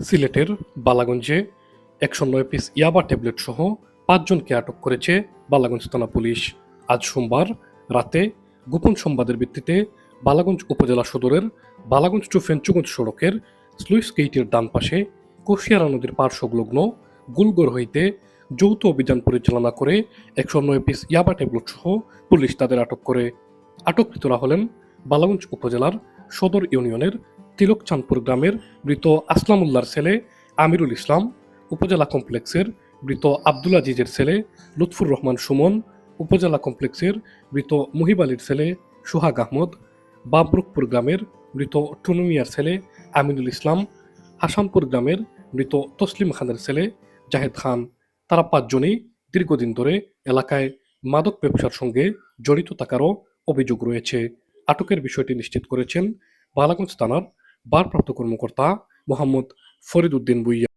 সিলেটের বালাগঞ্জে একশো নয় পিস ইয়াবা ট্যাবলেট সহ পাঁচজনকে আটক করেছে বালাগঞ্জ থানা পুলিশ। আজ সোমবার রাতে গোপন সংবাদের ভিত্তিতে বালাগঞ্জ উপজেলা সদরের বালাগঞ্জ টু ফেঞ্চুগঞ্জ সড়কের স্লুইস গেইটের ডান পাশে কোশিয়ারা নদীর পার সংলগ্ন গুলগড় হইতে যৌথ অভিযান পরিচালনা করে একশো নয় পিস ইয়াবা ট্যাবলেট সহ পুলিশ তাদের আটক করে। আটককৃতরা হলেন বালাগঞ্জ উপজেলার সদর ইউনিয়নের তিলকচাঁদপুর গ্রামের মৃত আসলামুল্লাহর ছেলে আমিরুল ইসলাম, উপজেলা কমপ্লেক্সের মৃত আব্দুল আজিজের ছেলে লুৎফুর রহমান সুমন, উপজেলা কমপ্লেক্সের মৃত মুহিব আলীর ছেলে সোহাগ আহমদ, বাবরুকপুর গ্রামের মৃত টুনু মিয়ার ছেলে আমিনুল ইসলাম হাসামপুর গ্রামের মৃত তসলিম খানের ছেলে জাহেদ খান। তারা পাঁচজনই দীর্ঘদিন ধরে এলাকায় মাদক ব্যবসার সঙ্গে জড়িত থাকারও অভিযোগ রয়েছে। আটকের বিষয়টি নিশ্চিত করেছেন বালাগঞ্জ থানার ভারপ্রাপ্ত কর্মকর্তা মোহাম্মদ ফরিদ উদ্দিন বুইয়া